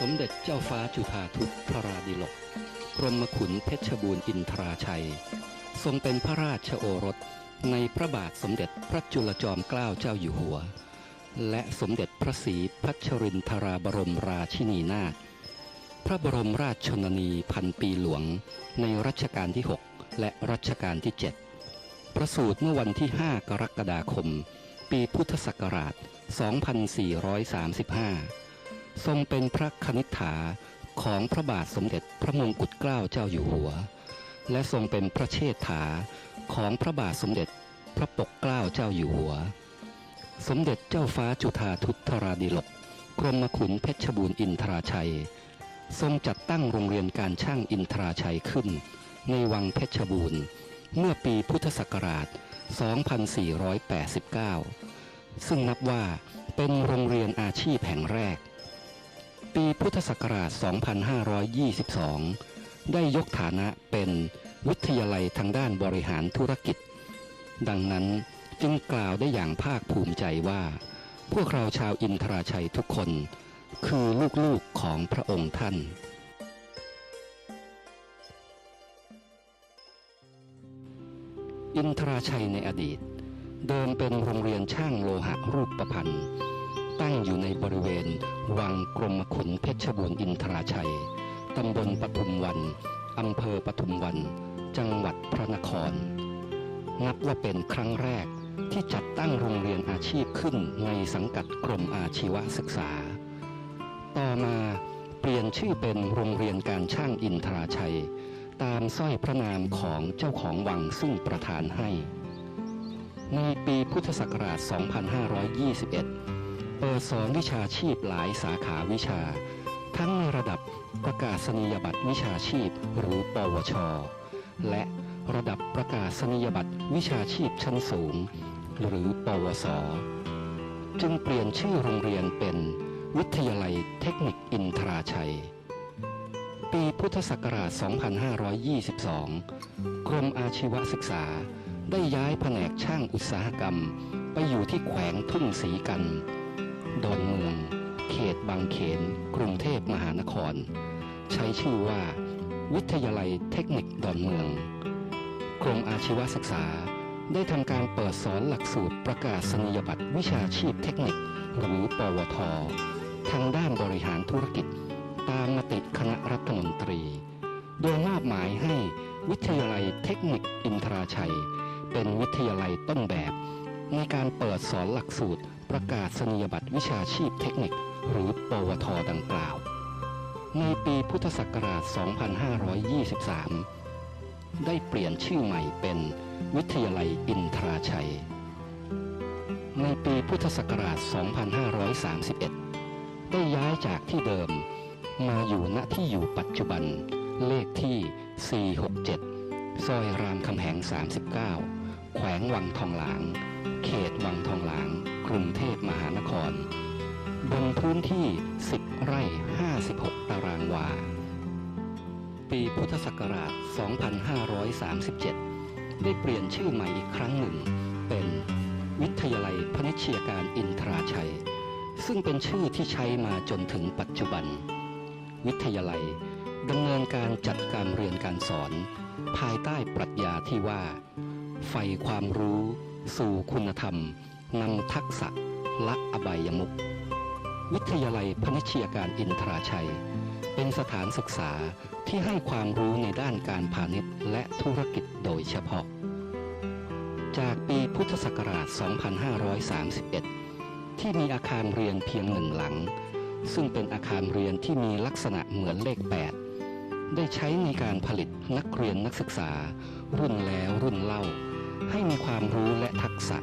สมเด็จเจ้าฟ้าจุฑาทุตพระราดิลกกรมขุนเพชรบูรณ์อินทราชัย ทรงเป็นพระราชโอรสในพระบาทสมเด็จพระจุลจอมเกล้าเจ้าอยู่หัว และสมเด็จพระศรีพัชรินทราบรมราชินีนาถพระบรมราชชนนีพันปีหลวงในรัชกาลที่ 6 และรัชกาลที่ 7 ประสูติเมื่อวันที่ 5 กรกฎาคม ปีพุทธศักราช 2435 ทรงเป็นพระคณิษฐาของพระบาทสมเด็จพระมงกุฎเกล้าเจ้าอยู่หัว และทรงเป็นพระเชษฐาของพระบาทสมเด็จพระปกเกล้าเจ้าอยู่หัว สมเด็จเจ้าฟ้าจุฑาทุตราดิลกกรมขุนเพชรบูรณ์อินทราชัย ทรงจัดตั้งโรงเรียนการช่างอินทราชัยขึ้น ในวังเพชรบูรณ์ เมื่อปีพุทธศักราช 2489 ซึ่งนับว่าเป็นโรงเรียนอาชีพแห่งแรก ปีพุทธศักราช 2522 ได้ยกฐานะเป็นวิทยาลัยทางด้านบริหารธุรกิจ ดังนั้นจึงกล่าวได้อย่างภาคภูมิใจว่า พวกเราชาวอินทราชัยทุกคน คือลูกๆของพระองค์ท่านอินทราชัยในอดีต เดิมเป็นโรงเรียนช่างโลหะรูปประพันธ์ ตั้งอยู่ในบริเวณ วังกรมขุนเพชรบูรณ์อินทราชัย ตำบลปทุมวัน อำเภอปทุมวัน จังหวัดพระนคร นับว่าเป็นครั้งแรกที่จัดตั้งโรงเรียนอาชีพขึ้นในสังกัดกรมอาชีวศึกษา ต่อมาเปลี่ยนชื่อเป็นโรงเรียนการช่างอินทราชัย ตามสร้อยพระนามของเจ้าของวังซึ่งประทานให้ ในปีพุทธศักราช 2521 เปิดสอนวิชาชีพหลายสาขาวิชา ทั้งในระดับประกาศนียบัตรวิชาชีพหรือปวช และระดับประกาศนียบัตรวิชาชีพชั้นสูง หรือปวส จึงเปลี่ยนชื่อโรงเรียนเป็น วิทยาลัยเทคนิคอินทราชัย ปีพุทธศักราช 2522 กรมอาชีวศึกษาได้ย้ายแผนกช่างอุตสาหกรรม ไปอยู่ที่แขวงทุ่งศรีกัน ดอนเมือง เขตบางเขน กรุงเทพมหานคร ใช้ชื่อว่า วิทยาลัยเทคนิคดอนเมือง กรมอาชีวศึกษาได้ทำการเปิดสอนหลักสูตรประกาศนียบัตรวิชาชีพเทคนิค หรือปวท ทางด้านบริหารธุรกิจ ตามมติคณะรัฐมนตรี โดยมอบหมายให้วิทยาลัยเทคนิคอินทราชัย เป็นวิทยาลัยต้นแบบ ในการเปิดสอนหลักสูตร ประกาศนียบัตรวิชาชีพเทคนิค หรือปวทดังกล่าว ในปีพุทธศักราช 2523 ได้เปลี่ยนชื่อใหม่เป็นวิทยาลัยอินทราชัย ในปีพุทธศักราช 2531 ได้ย้ายจากที่เดิมมาอยู่ณที่อยู่ปัจจุบันเลขที่ 467 ซอยรามคำแหง 39 แขวงวังทองหลาง เขตวังทองหลาง รุงเทพมหานคร บนพื้นที่ 10 ไร่ 56 ตารางวา ปีพุทธศักราช 2537 ได้เปลี่ยนชื่อใหม่อีกครั้งหนึ่ง เป็นวิทยาลัยพนิชยการอินทราชัย ซึ่งเป็นชื่อที่ใช้มาจนถึงปัจจุบัน วิทยาลัยดำเนินการจัดการเรียนการสอน ภายใต้ปรัชญาที่ว่าใฝ่ความรู้ สู่คุณธรรม นำทักษะละอบายมุขวิทยาลัยพนิชยการอินทราชัย เป็นสถานศึกษาที่ให้ความรู้ในด้านการพาณิชย์และธุรกิจโดยเฉพาะ จากปีพุทธศักราช 2531 ที่มีอาคารเรียนเพียงหนึ่งหลัง ซึ่งเป็นอาคารเรียนที่มีลักษณะเหมือนเลข 8 ได้ใช้ในการผลิตนักเรียนนักศึกษา รุ่นแล้วรุ่นเล่า ให้มีความรู้และทักษะ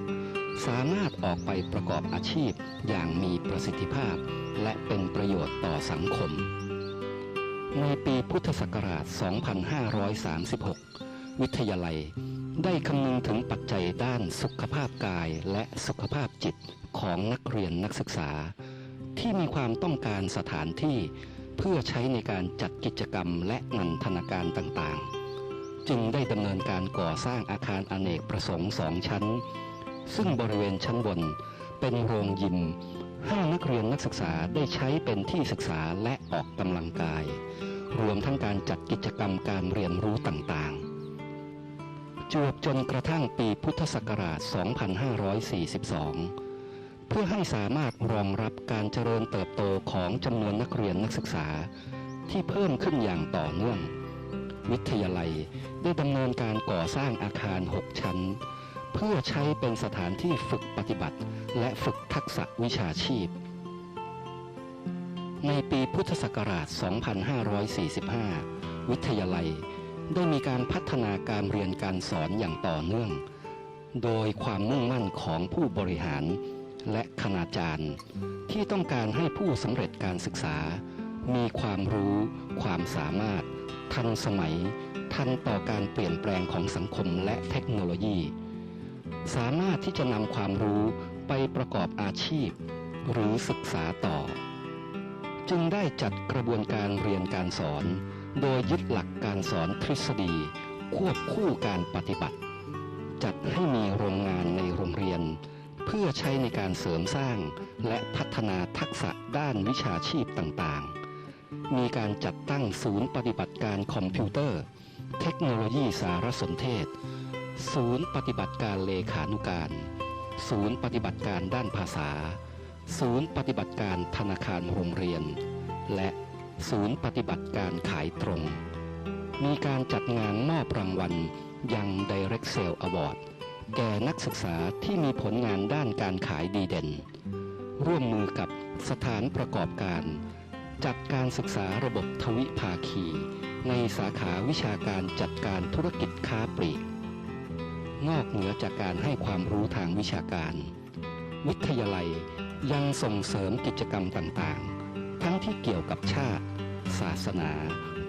สามารถออกไปประกอบอาชีพอย่างมีประสิทธิภาพ และเป็นประโยชน์ต่อสังคม ในปีพุทธศักราช 2536 วิทยาลัยได้คำนึงถึงปัจจัยด้านสุขภาพกายและสุขภาพจิตของนักเรียนนักศึกษา ที่มีความต้องการสถานที่เพื่อใช้ในการจัดกิจกรรมและนันทนาการต่างๆ จึงได้ดำเนินการก่อสร้างอาคารอเนกประสงค์สองชั้น ซึ่งบริเวณชั้นบน เป็นโรงยิม ให้นักเรียนนักศึกษาได้ใช้เป็นที่ศึกษาและออกกำลังกาย รวมทั้งการจัดกิจกรรมการเรียนรู้ต่างๆจวบจนกระทั่งปีพุทธศักราช 2542 เพื่อให้สามารถรองรับการเจริญเติบโตของจำนวนนักเรียนนักศึกษาที่เพิ่มขึ้นอย่างต่อเนื่อง วิทยาลัยได้ดำเนินการก่อสร้างอาคาร 6 ชั้น พื่อใช้เป็นสถานที่ฝึกปฏิบัติ และฝึกทักษะวิชาชีพ ในปีพุทธศักราช 2545 วิทยาลัย ได้มีการพัฒนาการเรียนการสอนอย่างต่อเนื่อง โดยความมุ่งมั่นของผู้บริหาร และคณาจารย์ ที่ต้องการให้ผู้สำเร็จการศึกษา มีความรู้ ความสามารถ ทันสมัย ทันต่อการเปลี่ยนแปลงของสังคมและเทคโนโลยี สามารถที่จะนำความรู้ไปประกอบอาชีพ หรือศึกษาต่อ จึงได้จัดกระบวนการเรียนการสอน โดยยึดหลักการสอนทฤษฎี ควบคู่การปฏิบัติ จัดให้มีโรงงานในโรงเรียน เพื่อใช้ในการเสริมสร้างและพัฒนาทักษะด้านวิชาชีพต่างๆ มีการจัดตั้งศูนย์ปฏิบัติการคอมพิวเตอร์ เทคโนโลยีสารสนเทศ ศูนย์ปฏิบัติการเลขานุการ ศูนย์ปฏิบัติการด้านภาษา ศูนย์ปฏิบัติการธนาคารโรงเรียน และศูนย์ปฏิบัติการขายตรง มีการจัดงานมอบรางวัลยัง Direct Sale Award แก่นักศึกษาที่มีผลงานด้านการขายดีเด่น ร่วมมือกับสถานประกอบการ จัดการศึกษาระบบทวิภาคี ในสาขาวิชาการจัดการธุรกิจค้าปลีก นอกเหนือจากการให้ความรู้ทางวิชาการ วิทยาลัยยังส่งเสริมกิจกรรมต่างๆ ทั้งที่เกี่ยวกับชาติ ศาสนา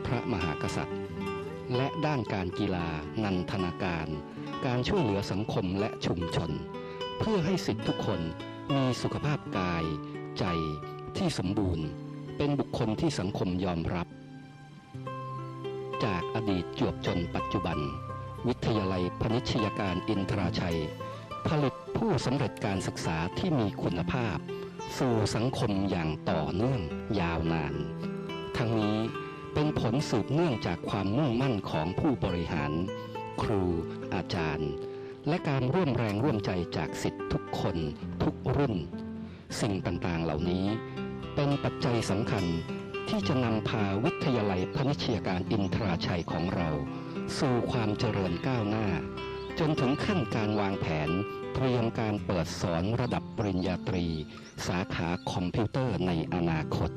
พระมหากษัตริย์ และด้านการกีฬา นันทนาการ การช่วยเหลือสังคมและชุมชน เพื่อให้สิทธิทุกคนมีสุขภาพกาย ใจที่สมบูรณ์ เป็นบุคคลที่สังคมยอมรับ จากอดีตจวบจนปัจจุบัน วิทยาลัยพนิชยการอินทราชัย ผลิตผู้สำเร็จการศึกษาที่มีคุณภาพ สู่สังคมอย่างต่อเนื่องยาวนาน ทั้งนี้เป็นผลสืบเนื่องจากความมุ่งมั่นของผู้บริหาร ครู อาจารย์ และการร่วมแรงร่วมใจจากสิทธิ์ทุกคน ทุกรุ่น สิ่งต่างๆเหล่านี้ เป็นปัจจัยสำคัญที่จะนำพาวิทยาลัยพนิชยการอินทราชัยของเรา สู่ความเจริญก้าวหน้า จนถึงขั้นการวางแผนเตรียมการเปิดสอนระดับปริญญาตรี สาขาคอมพิวเตอร์ในอนาคต